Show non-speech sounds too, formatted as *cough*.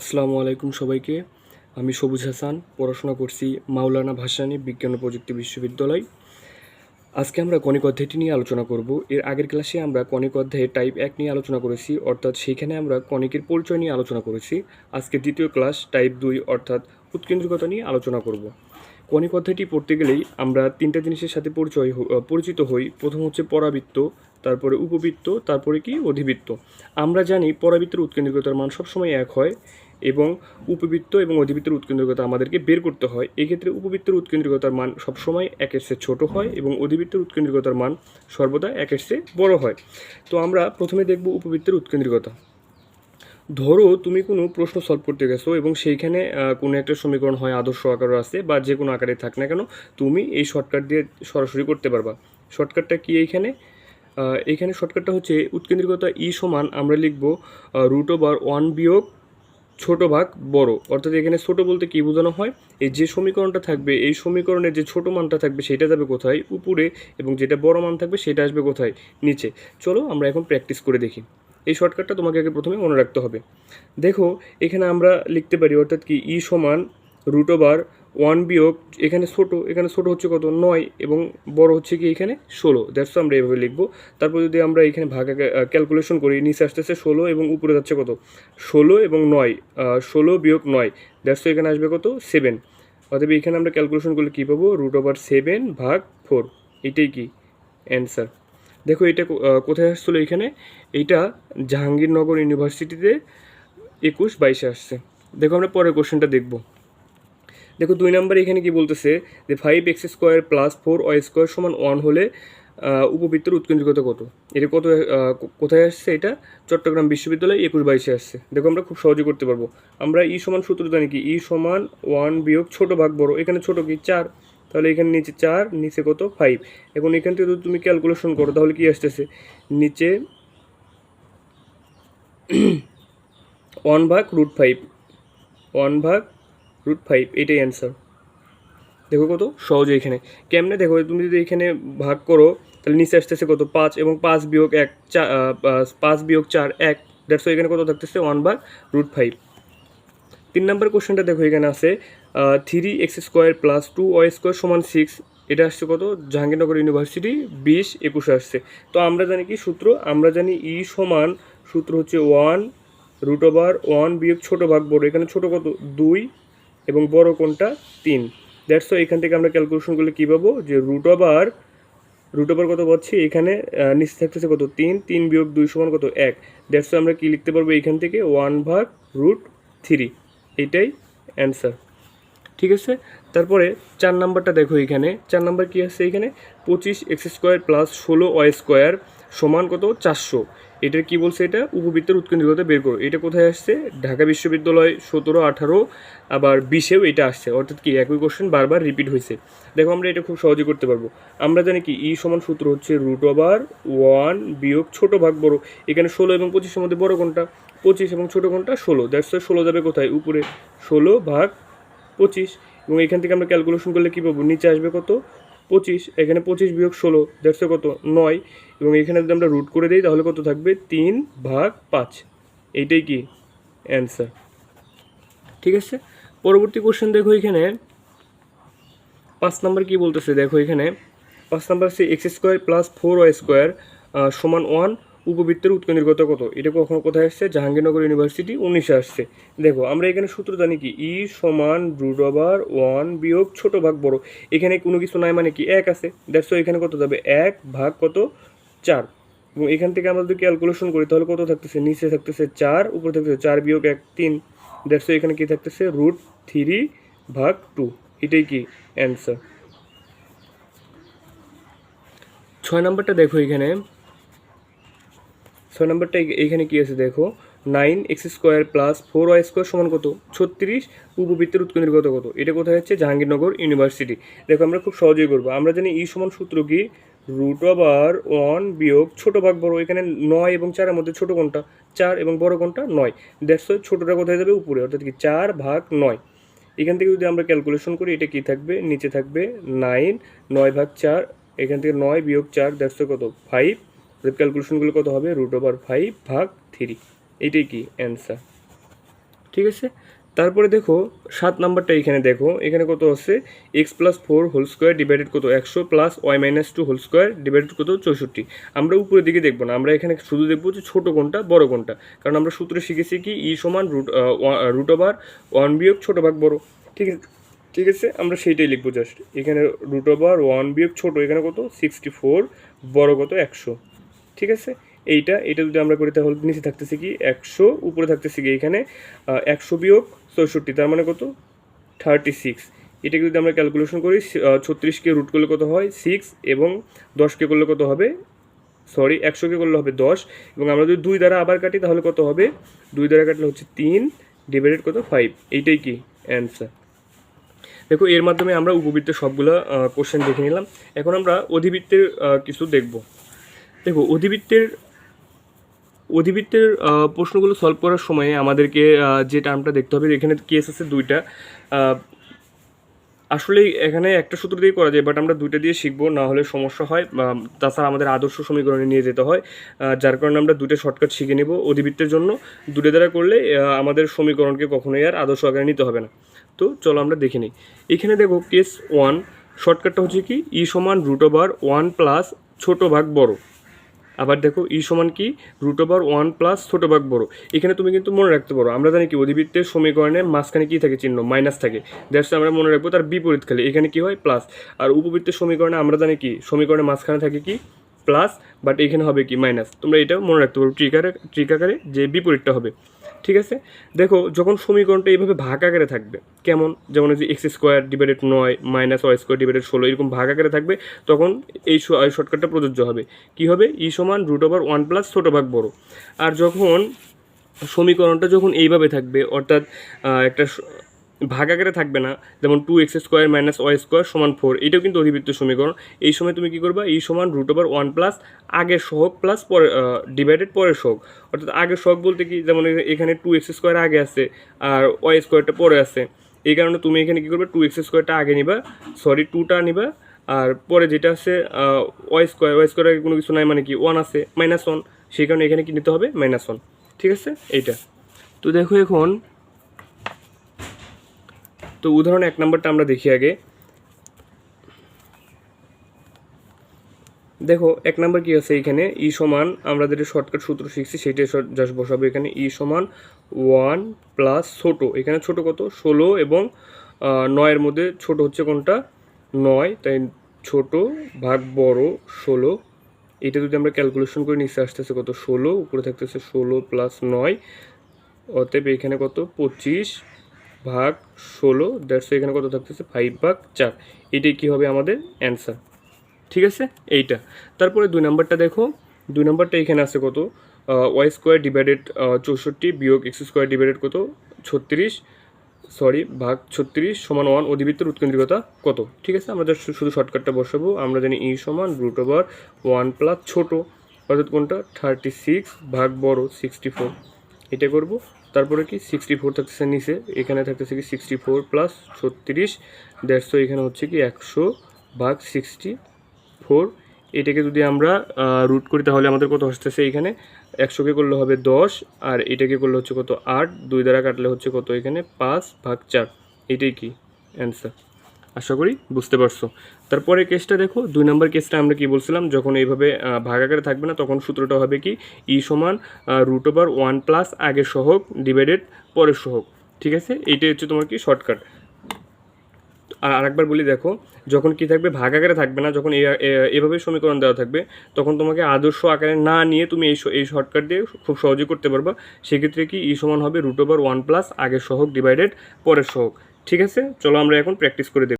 আসসালামু আলাইকুম সবাইকে। আমি সবুজ হাসান, পড়াশোনা করছি মাওলানা ভাসানী বিজ্ঞান ও প্রযুক্তি বিশ্ববিদ্যালয়। আজকে আমরা কণিক অধ্যায়টি নিয়ে আলোচনা করব। এর আগের ক্লাসে আমরা কণিক অধ্যায়ে টাইপ এক নিয়ে আলোচনা করেছি, অর্থাৎ সেইখানে আমরা কণিকের পরিচয় নিয়ে আলোচনা করেছি। আজকে দ্বিতীয় ক্লাস টাইপ দুই, অর্থাৎ উৎকেন্দ্রিকতা নিয়ে আলোচনা করব। কণিক অধ্যায়টি পড়তে গেলেই আমরা তিনটা জিনিসের সাথে পরিচয় পরিচিত হই। প্রথম হচ্ছে পরাবৃত্ত, তারপরে উপবৃত্ত, তারপরে কি? অধিবৃত্ত। আমরা জানি পরাবৃত্তের উৎকেন্দ্রিকতার মান সবসময় এক হয়। এবং উপবৃত্ত এবং অধিবৃত্তের উৎকেন্দ্রিকতা আমাদেরকে বের করতে হয়। এক্ষেত্রে উপবৃত্তের উৎকেন্দ্রিকতার মান সবসময় একের চেয়ে ছোট হয় এবং অধিবৃত্তের উৎকেন্দ্রিকতার মান সর্বদা একের চেয়ে বড় হয়। তো আমরা প্রথমে দেখব উপবৃত্তের উৎকেন্দ্রিকতা। ধরো তুমি কোনো প্রশ্ন সলভ করতে গেছো এবং সেইখানে কোনো একটা সমীকরণ হয় আদর্শ আকারও আছে বা যে কোনো আকারে থাক না কেন তুমি এই শর্টকাট দিয়ে সরাসরি করতে পারবা। শর্টকাটটা কি এইখানে? আহ, এইখানে শর্টকাটটা হচ্ছে উৎকেন্দ্রিকতা ই সমান আমরা লিখব রুট ওভার ওয়ান বিয়োগ ছোট ভাগ বড়। অর্থাৎ এখানে ছোট বলতে কি বোঝানো হয়? এই যে সমীকরণটা থাকবে, এই সমীকরণের যে ছোট মানটা থাকবে, সেটা যাবে কোথায়? উপরে, এবং যেটা বড় মান থাকবে, সেটা আসবে কোথায়? নিচে। চলো আমরা এখন প্র্যাকটিস করে দেখি। এই শর্টকাটটা তোমাকে আগে প্রথমে মনে রাখতে হবে। দেখো, এখানে আমরা লিখতে পারি, অর্থাৎ কি ই সমান রুট ওভার ওয়ান বিয়োগ, এখানে ছোট এখানে ছোট হচ্ছে কত? নয় এবং বড় হচ্ছে কি এখানে? ষোলো। দ্যাটস আমরা এভাবে লিখব। তারপর যদি আমরা এখানে ভাগ ক্যালকুলেশন করি, নিচে আসতেছে ষোলো এবং উপরে যাচ্ছে কত? ষোলো এবং নয়। ষোলো বিয়োগ নয়। দ্যাটস এখানে আসবে কত? সেভেন অতএব এখানে আমরা ক্যালকুলেশন করলে কী পাবো? রুট ওভার সেভেন ভাগ ফোর এটাই কি? অ্যান্সার দেখো এটা কোথায় আসছিল এখানে? এইটা জাহাঙ্গীরনগর ইউনিভার্সিটিতে একুশ বাইশে আসছে। দেখো আমরা পরের কোশ্চেনটা দেখব। দেখো দুই নম্বর এখানে কি বলতেছে যে five x square plus four y square সমান ওয়ান হলে উপবৃত্তের উৎকেন্দ্রিকতা কত? এটা কত কোথায় আসছে এটা? চট্টগ্রাম বিশ্ববিদ্যালয় একুশ বাইশে আসছে। দেখো আমরা খুব সহজে করতে পারব। আমরা ই সমান সূত্র জানি কি? ই সমান ওয়ান বিয়োগ ছোট ভাগ বড়। এখানে ছোট কি? চার। তাহলে এখানে নিচে চার, নিচে কত? ফাইভ এখন এখান থেকে যদি তুমি ক্যালকুলেশন করো, তাহলে কি আসতেছে? নিচে *clears throat* ওয়ান ভাগ রুট ফাইভ ওয়ান ভাগ রুট ফাইভ এটাই অ্যান্সার দেখো কত? সহজে এখানে। কেমনে দেখো? তুমি যদি এখানে ভাগ করো, তাহলে নিচে আসতেছে কত? পাঁচ এবং পাঁচ বিয়োগ এক, চা পাঁচ- বিয়োগ চার, এক। দ্যাটস এখানে কত থাকতেছে? ওয়ান ভাগ রুট ফাইভ তিন নম্বর কোশ্চেনটা দেখো, এখানে আছে three x square plus two y square সমান সিক্স এটা আসছে কত? জাহাঙ্গীরনগর ইউনিভার্সিটি বিশ, একুশে আসছে। তো আমরা জানি কি সূত্র? আমরা জানি ই সমান সূত্র হচ্ছে ওয়ান রুট ওভার ওয়ান বিয়োগ ছোটো ভাগ বড়। এখানে ছোটো কত? দুই এবং বড় কোনটা? তিন। দ্যাটস এখান থেকে আমরা ক্যালকুলেশন করলে কী পাবো? যে রুট ওভার রুট ওভার কত পাচ্ছি? এখানে নিচে থাকতেছে কত? তিন। তিন বিয়োগ দুই সমান কত? এক। দ্যাটস আমরা কি লিখতে পারব এখান থেকে? ওয়ান ভাগ রুট থ্রি এটাই অ্যান্সার ঠিক আছে? তারপরে চার নাম্বারটা দেখো এখানে। চার নাম্বার কি আছে এখানে? পঁচিশ এক্স স্কোয়ার প্লাস ষোলো ওয়াই স্কোয়ার সমান কত? চারশো। এটার কি বলছে এটা? উপবৃত্তের উৎকেন্দ্রিকতা বের করো। এটা কোথায় আসছে? ঢাকা বিশ্ববিদ্যালয় সতেরো, আঠারো, আবার বিশেও এটা আসছে। অর্থাৎ কি একই কোশ্চেন বারবার রিপিট হয়েছে। দেখো আমরা এটা খুব সহজে করতে পারব। আমরা জানি কি ই সমান সূত্র হচ্ছে রুট ওভার ওয়ান বিয়োগ ছোট ভাগ বড়। এখানে ষোলো এবং পঁচিশের মধ্যে বড় কোনটা? পঁচিশ এবং ছোটো কোনটা? ষোলো। দ্যাটস ষোলো যাবে কোথায়? উপরে। ষোলো ভাগ পঁচিশ। এবং এখান থেকে আমরা ক্যালকুলেশন করলে কী পাবো? নিচে আসবে কত? পঁচিশ, এখানে পঁচিশ বিয়োগ ষোলো, দেড়শো কত? নয়। এবং এখানে যদি আমরা রুট করে দিই, তাহলে কত থাকবে? তিন ভাগ পাঁচ। এইটাই কি? অ্যান্সার ঠিক আছে? পরবর্তী কোশ্চেন দেখো এখানে। পাঁচ নাম্বার কি বলতেছে? দেখো এখানে। পাঁচ নাম্বার সে x square plus four y square সমান ওয়ান উপবৃত্তের উৎকেন্দ্রিকতা কত? এটা কখনো কোথায় আসছে? জাহাঙ্গীরনগর ইউনিভার্সিটি উনিশে আসছে। দেখো, আমরা এখানে সূত্র জানি কি? ই সমান রুট ওভার ওয়ান বিয়োগ ছোট ভাগ বড়। এখানে কোনো কিছু নাই মানে কি? এক আছে। দেখছ এখানে কত যাবে? এক ভাগ কত? চার। এবং এখান থেকে আমরা যদি ক্যালকুলেশন করি, তাহলে কত থাকতেছে? নিচে থাকতেছে চার, উপরে থাকতেছে চার বিয়োগ এক, তিন। দেখছ এখানে কি থাকতেছে? রুট থ্রি ভাগ টু। এটাই কি? অ্যান্সার ছয় নাম্বারটা দেখো এখানে। ছয় নম্বরটা এই- এইখানে কি আছে দেখো? Nine x square plus four y square সমান কত? ছত্রিশ উপবৃত্তের উৎকেন্দ্রিকতা কত? এটা কোথায় হচ্ছে? জাহাঙ্গীরনগর ইউনিভার্সিটি। দেখো, আমরা খুব সহজেই করব। আমরা জানি ই সমান সূত্র কি? রুট ওভার ওয়ান বিয়োগ ছোট ভাগ বড়। এখানে নয় এবং চারের মধ্যে ছোট কোনটা? চার এবং বড় কোনটা? নয়। দ্যাটস ছোটটা কোথায় যাবে? উপরে। অর্থাৎ কি চার ভাগ নয়। এখান থেকে যদি আমরা ক্যালকুলেশন করি, এটা কি থাকবে? নিচে থাকবে নাইন। নয় ভাগ চার, এখান থেকে নয় বিয়োগ চার দ্যাটস কত? ফাইভ ক্যালকুলেশনগুলো কত হবে? রুট ওভার ফাইভ ভাগ থ্রি। এটাই কি? অ্যান্সার। ঠিক আছে? তারপরে দেখো, সাত নাম্বারটা এখানে দেখো। এখানে কত আছে? X plus four whole square divided কত? একশো plus y minus two whole square divided কত? চৌষট্টি। আমরা উপরের দিকে দেখব না। আমরা এখানে শুধু দেখব যে ছোটো কোনটা বড় কোনটা কারণ আমরা সূত্রে শিখেছি কি ই সমান রুট রুট ওভার ওয়ান বিয়োগ ছোটো ভাগ বড়। ঠিক আছে? ঠিক আছে? আমরা সেইটাই লিখব জাস্ট এখানে রুট ওভার ওয়ান বিয়োগ ছোটো, এখানে কত? সিক্সটি ফোর বড় কত? একশো। ঠিক আছে? এইটা এটা যদি আমরা করি তাহলে নিচে থাকতেছে কি? একশো, উপরে থাকতেছে কি এখানে? একশো বিয়োগ চৌষট্টি তার মানে কত? থার্টি সিক্স এটাকে যদি আমরা ক্যালকুলেশন করি ছত্রিশকে রুট করলে কত হয়? সিক্স এবং দশকে করলে কত হবে? সরি একশোকে করলে হবে দশ। এবং আমরা যদি দুই দ্বারা আবার কাটি, তাহলে কত হবে? দুই দ্বারা কাটলে হচ্ছে তিন ডিভাইডেড কত? ফাইভ এইটাই কি? অ্যান্সার দেখো, এর মাধ্যমে আমরা উপবৃত্তের সবগুলো কোশ্চেন দেখে নিলাম। এখন আমরা অধিবৃত্তের কিছু দেখব। দেখো, অধিবৃত্তের অধিবৃত্তের প্রশ্নগুলো সলভ করার সময় আমাদেরকে যে টার্মটা দেখতে হবে, এখানে কেস আছে দুইটা। আসলে এখানে একটা সূত্র দিয়ে করা যায় বাট আমরা দুইটা দিয়ে শিখব, না হলে সমস্যা হয় তাছাড়া আমাদের আদর্শ সমীকরণে নিয়ে যেতে হয় যার কারণে আমরা দুটো শর্টকাট শিখে নেব অধিবৃত্তের জন্য। দুটো দ্বারা করলে আমাদের সমীকরণকে কখনোই আর আদর্শ আকারে নিতে হবে না। তো চলো আমরা দেখে নিই। এখানে দেখো কেস ওয়ান শর্টকাটটা হচ্ছে কি ই সমান রুট ওভার ওয়ান প্লাস ছোটো ভাগ বড়। আবার দেখো ই সমান কি? রুট ওভার ওয়ান প্লাস ছোটো ভাগ বড়ো। এখানে তুমি কিন্তু মনে রাখতে পারো, আমরা জানি কি, অধিবৃত্তের সমীকরণে মাঝখানে কী থাকে চিহ্ন? মাইনাস থাকে। দ্যাটস আমরা মনে রাখব তার বিপরীত খেলে। এখানে কি হয়? প্লাস আর উপবৃত্তের সমীকরণে আমরা জানি কি? সমীকরণে মাঝখানে থাকে কি? প্লাস বাট এখানে হবে কি মাইনাস তোমরা এটাও মনে রাখতে পারো ট্রিক আকারে ট্রিক আকারে যে বিপরীতটা হবে। ঠিক আছে? দেখো, যখন সমীকরণটা এইভাবে ভাগ আকারে থাকবে, কেমন? যেমন যে এক্স স্কোয়ার ডিভাইডেড নয় মাইনাস ওয়াই স্কোয়ার ডিভাইডেড ষোলো, এরকম ভাগ আকারে থাকবে, তখন এই শর্টকাটটা প্রযোজ্য হবে। কি হবে? ই সমান রুট ওভার ওয়ান প্লাস ছোটো ভাগ বড়। আর যখন সমীকরণটা যখন এইভাবে থাকবে, অর্থাৎ একটা স- ভাগ আকারে থাকবে না, যেমন two x square minus y square সমান ফোর এটাও কিন্তু অধিবৃত্ত সমীকরণ। এই সময় তুমি কী করবা? এই সমান রুট ওভার ওয়ান প্লাস আগের সহগ প্লাস পরে ডিভাইডেড পরের সহগ। অর্থাৎ আগের সহগ বলতে কি? যেমন এখানে টু এক্স স্কোয়ার আগে আছে, আর ওয়াই স্কোয়ারটা পরে আছে। এই কারণে তুমি এখানে কী করবে? টু এক্স স্কোয়ারটা আগে নিবা সরি টুটা নিবা, আর পরে যেটা আছে ওয়াই স্কোয়ার ওয়াই স্কোয়ার কোনো কিছু নাই মানে কি? ওয়ান আছে মাইনাস ওয়ান সেই কারণে এখানে কি নিতে হবে? মাইনাস ওয়ান ঠিক আছে? এইটা। তো দেখো এখন তো উদাহরণ এক নম্বরটা আমরা দেখি আগে। দেখো, এক নাম্বার কি আছে এখানে? ই সমান, আমরা যেটা শর্টকাট সূত্র শিখছি সেটাই জাস্ট বসাবো এখানে। ই সমান ওয়ান প্লাস ছোটো। এখানে ছোট কত? ষোলো এবং নয়ের মধ্যে ছোট হচ্ছে কোনটা? নয়। তাই ছোট ভাগ বড় ষোলো। এটা যদি আমরা ক্যালকুলেশন করে নিচে আসতেছে কত? ষোলো, উপরে থাকতেছে ষোলো প্লাস নয়। অতএব এখানে কত? পঁচিশ। ভাগ ষোলো দ্যাটস এখানে কত থাকতেছে? ফাইভ ভাগ চার। এটাই কী হবে আমাদের অ্যান্সার ঠিক আছে? এইটা। তারপরে দুই নাম্বারটা দেখো। দুই নাম্বারটা এখানে আছে কত? ওয়াই স্কোয়ার ডিভাইডেড চৌষট্টি বিয়োগ এক্স স্কোয়ার ডিভাইডেড কত? ছত্রিশ। সরি ভাগ ছত্রিশ সমান ওয়ান অধিবৃত্তের উৎকেন্দ্রিকতা কত? ঠিক আছে? আমরা শুধু শর্টকাটটা বসাবো। আমরা জানি ই সমান রুট ওভার ওয়ান প্লাস ছোটো। অর্থাৎ কোনটা? থার্টি সিক্স ভাগ বড় সিক্সটি ফোর এটা করব। তারপরে কি? সিক্সটি ফোর থাকতেছে নিচে, এখানে থাকতেছে কি সিক্সটি ফোর প্লাস ছত্রিশ দেড়শো এখানে হচ্ছে কি একশো ভাগ সিক্সটি ফোর এটাকে যদি আমরা রুট করি তাহলে আমাদের কত আসতেছে এখানে? একশোকে করলে হবে দশ, আর এটাকে করলে হচ্ছে কত আট, দুই দ্বারা কাটলে হচ্ছে কত এখানে? পাঁচ ভাগ চার। এটাই কি? অ্যান্সার আশা করি বুঝতে পারছ। তারপরে কেসটা দেখো দুই নম্বর কেসটা আমরা কি বলছিলাম যখন এইভাবে আহ, ভাগ আকারে থাকবে না তখন সূত্রটা হবে কি ই সমান রুট ওভার ওয়ান প্লাস আগের সহগ ডিভাইডেড পরের সহক ঠিক আছে? এইটাই হচ্ছে তোমার কি শর্টকাট আর আরেকবার বলি দেখো যখন কি থাকবে ভাগ আকারে থাকবে না যখন এভাবে সমীকরণ দেওয়া থাকবে তখন তোমাকে আদর্শ আকারে না নিয়ে তুমি এই এই শর্টকাট দিয়ে খুব সহজেই করতে পারবা। সেক্ষেত্রে কি ই সমান হবে রুট ওভার ওয়ান প্লাস আগের সহগ ডিভাইডেড পরের সহক ঠিক আছে? চলো আমরা এখন প্র্যাকটিস করে দেখব